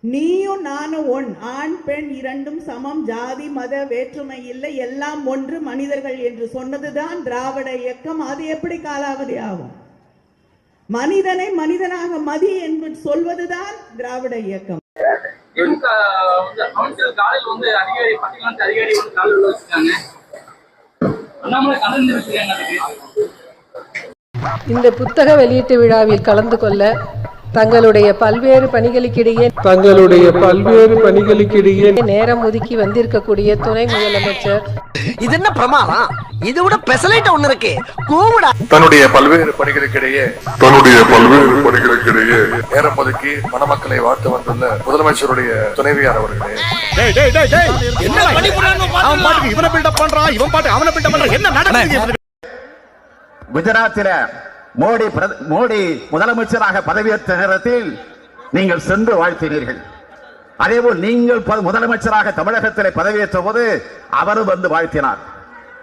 நீயும் நானும் ஒன். ஆண் பெண் இரண்டும் சமம். ஜாதி மத வேற்றுமை இல்லை. எல்லாம் ஒன்று மனிதர்கள் என்று சொன்னதுதான் திராவிட இயக்கம். அது எப்படி காலாவதி ஆகும்? மனிதனை மனிதனாக மதி என்று சொல்வதுதான் திராவிட இயக்கம். இந்த புத்தக வெளியீட்டு விழாவில் கலந்து கொள்ள தங்களுடைய பல்வேறு பணிகளுக்கிடையே தங்களுடைய பல்வேறு பணிகளுக்கிடையே நேரம் ஒதுக்கி வந்திருக்கக்கூடிய துணை முதலமைச்சர். இது என்ன பிரமாதம்? இது விட பெசலைட் ஒண்ணு இருக்கு. கூவுடா. தன்னுடைய பல்வேறு பணிகளுக்கிடையே தன்னுடைய பல்வேறு பணிகளுக்கிடையே நேரம் ஒதுக்கி மணமக்களை வாழ்த்து வந்துள்ள முதலமைச்சருடைய துணைவியார் அவர்களே. என்ன அவன் பாட்டுக்கு இவனை பில்டப் பண்றான் இவன் பாட்டு அவனை பில்டப் பண்றான். என்ன நடக்குது குஜராத்தில மோடி பிரத- மோடி முதலமைச்சராக பதவியேற்ற நேரத்தில் நீங்கள் சென்று வாழ்த்தினீர்கள். அதேபோல் நீங்கள் முதலமைச்சராக தமிழகத்தில் பதவியேற்ற போது அவரும் வந்து வாழ்த்தினார்.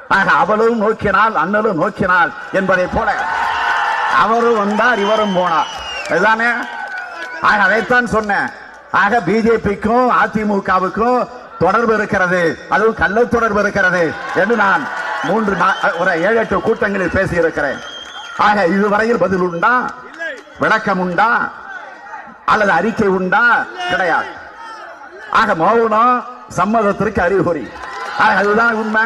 ஆக அவளும் நோக்கினாள் அண்ணலும் நோக்கினாள் என்பதை போல அவரும் வந்தார் இவரும் போனார். அதுதானே? ஆக அதைத்தான் சொன்னேன். ஆக பிஜேபிக்கும் அதிமுகவுக்கும் தொடர்பு இருக்கிறது. அதுவும் கள்ள தொடர்பு இருக்கிறது என்று நான் மூன்று ஒரு ஏழு எட்டு கூட்டங்களில் பேசியிருக்கிறேன். ஆக இதுவரையில் பதில் உண்டா? விளக்கம் உண்டா? அல்லது அறிக்கை உண்டா? கிடையாது. ஆக மௌனம் சம்மதத்திற்கு அறிகுறி. அதுதான் உண்மை.